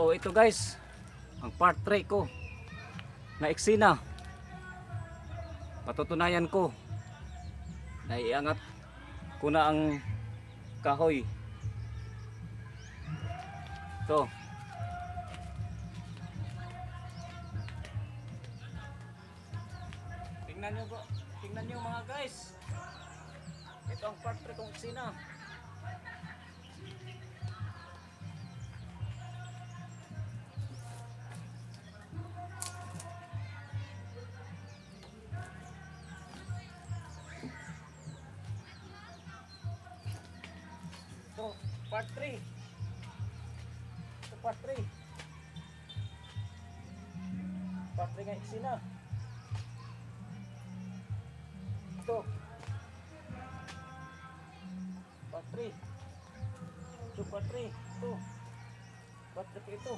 O ito guys, ang part 3 ko na eksena. Patutunayan ko na iangat ko na ang kahoy. Ito. Tingnan nyo tingnan nyo mga guys. Ito ang part 3 kong eksena. Part 3. Ito, part 3. Part 3 nga eksena. Ito. Part 3. Ito, part 3. Ito. Part 3 pa ito.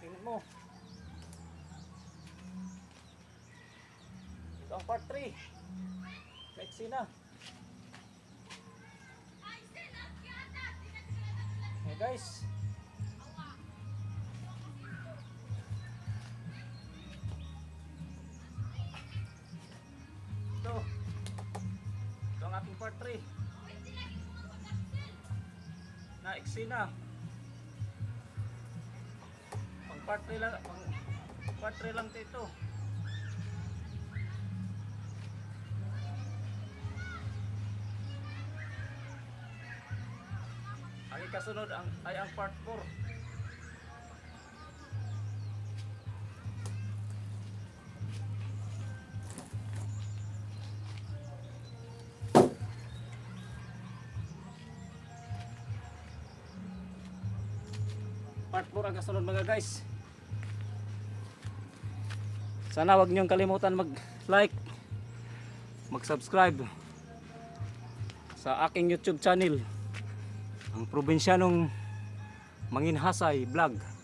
Tingnan mo. Ito ang part 3. Sexy na. Hey guys. Ito. Ito ang ating part 3. Na eksena. Pang part 3 lang, pang part 3 lang ito. Ang ikasunod ang, ay ang part 4. Part 4 ang kasunod mga guys. Sana wag niyong kalimutan mag-like, mag-subscribe sa aking YouTube channel ang probinsyanong Manginhasay Vlog